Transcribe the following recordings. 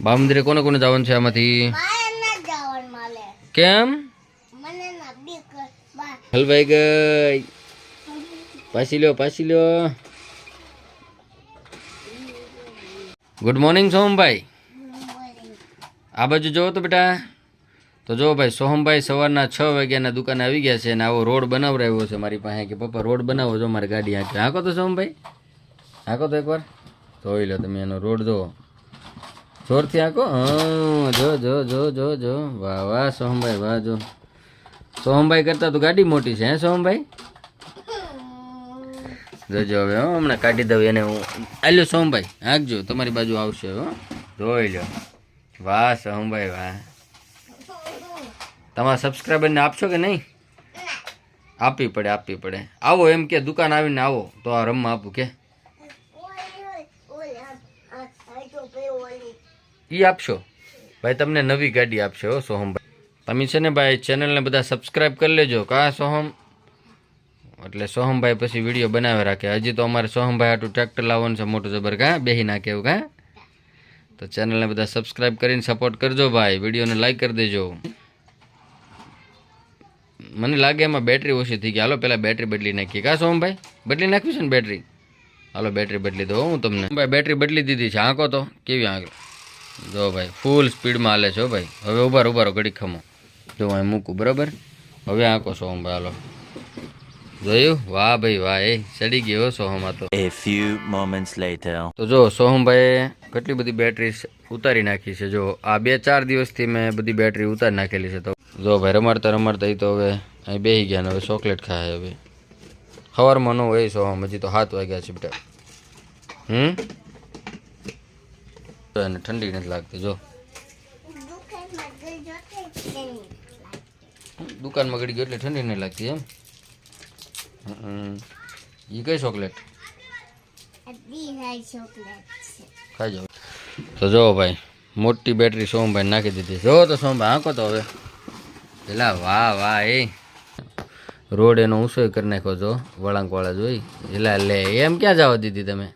બા મંદિરે કોને કોને જવાનું છે આમાંથી? કેમ? હલવાઈ ગઈ. પાછી લ્યો પાછી લ્યો. ગુડ મોર્નિંગ સોહમભાઈ. આ બાજુ જોવો તો બેટા. તો જો ભાઈ સોહમભાઈ સવારના છ વાગ્યાના દુકાને આવી ગયા છે અને આવો રોડ બનાવરાવ્યો છે મારી પાસે કે પપ્પા રોડ બનાવો જો મારી ગાડી આંખે હાંકો તો સોહમભાઈ. હાંકો તો એકવાર. જોઈ લો તમે એનો રોડ જુઓ જોરથી આખો હા જો જો જો જો જો. વાહ વાહ સોહમભાઈ વાહ જો. સોહમભાઈ કરતા તો ગાડી મોટી છે હે સોહમભાઈ? જોજો હવે હો હમણાં કાઢી દઉં એને હું. આલ્યો સોહમભાઈ હાંકજો તમારી બાજુ આવશે હો. જોઈ લો. વાહ સોહમભાઈ વાહ. તમારા સબસ્ક્રાઈબરને આપશો કે નહીં? આપવી પડે આપવી પડે. આવો એમ કે દુકાન આવીને આવો તો આ રમવા આપું કે? ઈ આપશો? ભાઈ, તમને નવી ગાડી આપશે હો સોહમભાઈ તમે છે ને ભાઈ, ચેનલને બધા સબસ્ક્રાઈબ કરી લેજો, કા સોહમ? એટલે સોહમભાઈ પછી વીડિયો બનાવે રાખે. હજી તો અમારે સોહમભાઈ હાટું ટ્રેક્ટર લાવવાનું છે, મોટું જબર, કા? બેહી નાખે એવું, કા? તો ચેનલને બધા સબસ્ક્રાઈબ કરીને સપોર્ટ કરજો ભાઈ. વિડીયોને લાઈક કરી દેજો. મને લાગે એમાં બેટરી ઓછી થઈ ગઈ. હાલો પહેલાં બેટરી બદલી નાખીએ. કા સોહમભાઈ બદલી નાખવી છે ને બેટરી હાલો બેટરી બદલી દો, હું તમને. ભાઈ બેટરી બદલી દીધી છે. આંકો તો. કેવી આંકો જો ભાઈ ફૂલ સ્પીડમાં હાલે છે ભાઈ. હવે ઉભારો ઉભારો ઘડી ખમો. જો અહીં મૂકું બરાબર? હવે આંકો સોહમભાઈ હાલો. જોયું? વાહ ભાઈ વાહ એ ચડી ગયો હો સોહમમાં તો. A few moments later. તો જો સોહમભાઈએ કેટલી બધી બેટરી ઉતારી નાખી છે. જો આ બે ચાર દિવસથી મેં બધી બેટરી ઉતારી નાખેલી છે તો. જો ભાઈ રમાડતા રમાડતા એ તો હવે અહીં બેસી ગયા ને હવે ચોકલેટ ખાય હવે. સવારમાં ન હોય સોહમ હજી તો હાથ વાગ્યા છે બેટા. હમ? જો એને ઠંડી નથી લાગતી, જો. દુકાનમાં ગળી ગયો એટલે ઠંડી નહીં લાગતી એમ? એ કઈ ચોકલેટ? ખાઈ જાવ તો જો ભાઈ, મોટી બેટરી સોમભાઈ નાખી દીધી. જો તો સોમભાઈ આંકો તો હવે. પેલા વાહ વાહ, એ. રોડ એનો ઊંચો કરી નાખ્યો જો વળાંક વાળા જોઈ. એલા લે, એમ ક્યાં જવા દીધી તમે?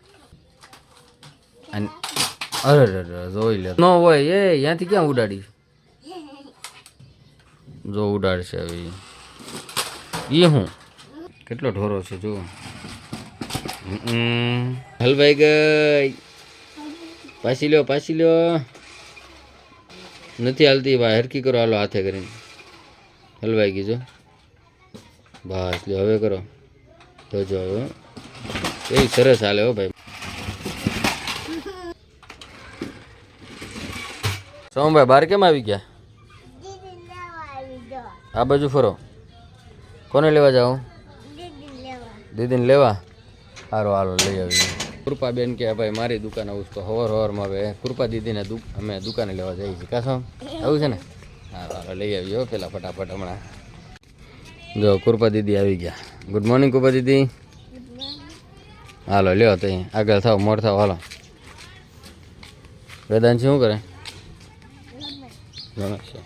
અરે જોઈ લે. ન હોય એ ત્યાંથી ક્યાં ઉડાડી જો ઉડાડશે હવે એ હું? કેટલો ઢોરો છે જો હલભાઈ હલવાઈ ગઈ. પાછી લ્યો પાછી લ્યો. નથી હાલતી ભાઈ હરકી કરો હાલો હાથે કરીને. હલવાઈ ગઈ જો. બસ લ્યો હવે કરો. જોજો હવે. એ સરસ હાલે હો ભાઈ. સોમભાઈ બહાર કેમ આવી ગયા? આ બાજુ ફરો. કોને લેવા જાઓ? દીદીને લેવા? સારું હાલો લઈ આવી. કૃપાબેન કે ભાઈ મારી દુકાન આવું તો હવાર હવારમાં હવે કૃપા દીદીને અમે દુકાને લેવા જઈએ છીએ. કાશો આવું છે ને? હાલો હાલો લઈ આવ્યો પેલા ફટાફટ હમણાં. જો કૃપા દીદી આવી ગયા. ગુડ મોર્નિંગ કૃપા દીદી. હાલો લ્યો તો આગળ થાવ મોર થાવ હાલો. વેદાંત શું કરે? છે.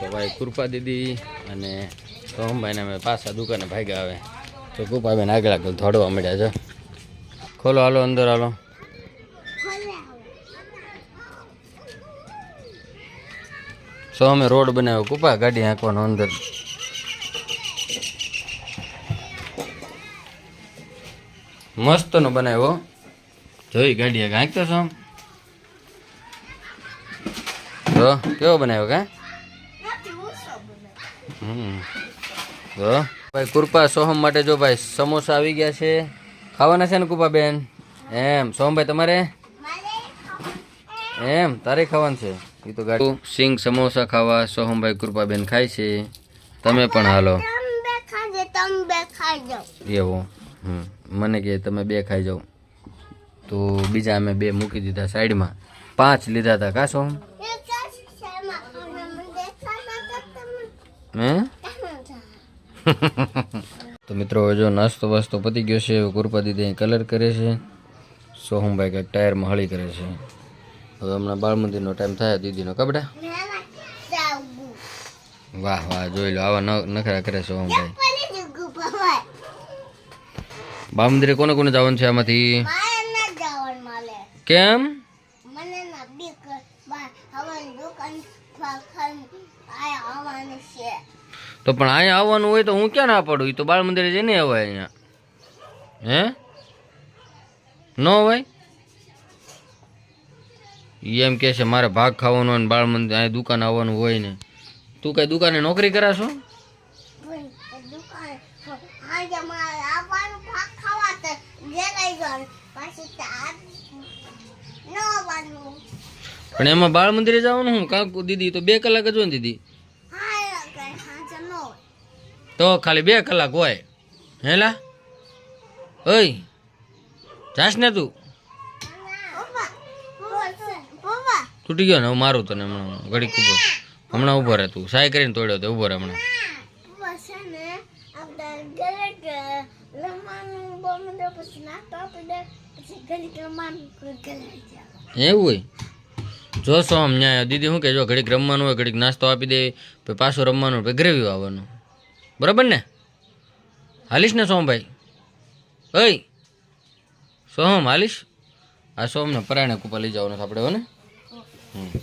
તો ભાઈ કૃપા દીદી અને સોહમભાઈને અમે પાછા દુકાને ભાગ્યા આવે તો કૃપાબેન આગળ આગળ દોડવા મળ્યા છે. ખોલો, હાલો, અંદર હાલો. સો અમે રોડ બનાવ્યો, કૃપા ગાડી હાંકવાનો અંદર. મસ્તનો બનાવ્યો જોઈ ગાડી હાંક હાંકતો છો આમ? જો, કેવો બનાવ્યો કા? તો ભાઈ કૃપા સોહમ માટે જો ભાઈ સમોસા આવી ગયા છે. ખાવાના છે ને કૃપા બેન એમ, સોહમભાઈ તમારે? એમ, તારે ખાવાનું છે? એ તો ગાડી. સિંગ સમોસા ખાવા સોહમભાઈ કૃપાબેન ખાય છે. તમે પણ હાલો. એવું. હમ. મને કે તમે બે ખાઈ જાઓ. તો બીજા અમે બે મૂકી દીધા સાઈડમાં. પાંચ લીધા હતા, કા સોહમ એ કાશ શેમાં ખાને મને દેખાતા તો તમે હે? તો મિત્રો હવે જો નાસ્તો વાસ્તો પતી ગયો છે હવે કૃપા દીદી કલર કરે છે સોહમભાઈ કંઈક ટાયરમાં હળી કરે છે. હવે હમણાં બાળ મંદિરનો ટાઈમ થાય દીદીનો કપડા વાહ વાહ જોઈ લો આવા ન- નખરા કરે સોહમભાઈ. બાળ મંદિરે કોને કોને જવાનું છે આમાંથી? કેમ? તો પણ અહીંયા આવવાનું હોય તો હું ક્યાં ના પાડું? એ તો બાળ મંદિરે જઈને અવાય અહીંયા. હે? ન હોય એમ કે છે મારે ભાગ ખાવાનો હોય ને બાળ મંદિર અહીંયા દુકાન આવવાનું હોય ને. તું કઈ દુકાને નોકરી કરાશો પણ એમાં બાળ મંદિરે જવાનું હું? કાંક દીદી તો બે કલાક જ હોય ને દીદી હા કઈ હાજર ન હોય તો ખાલી બે કલાક હોય. હેલા? ઓય જાસ ને તું? તૂટી ગયો ને? હું મારું તને હમણાં ઘડીક ઊભો હમણાં ઊભો રહે તું. સાય કરીને તોડ્યો તો ઊભો રહે હમણાં. એવું જોશો આમ ન્યાય. દીદી શું કે, જો ઘડીક રમવાનું હોય, ઘડીક નાસ્તો આપી દે, પછી રમવાનું ગ્રેવી આવવાનું બરાબર ને? હાલીશ ને સોમભાઈ? ઓય સોહમ હાલીશ? આ સોમને પરાણે કૂપા લઈ જવાનું છે આપણે હો ને? હમ.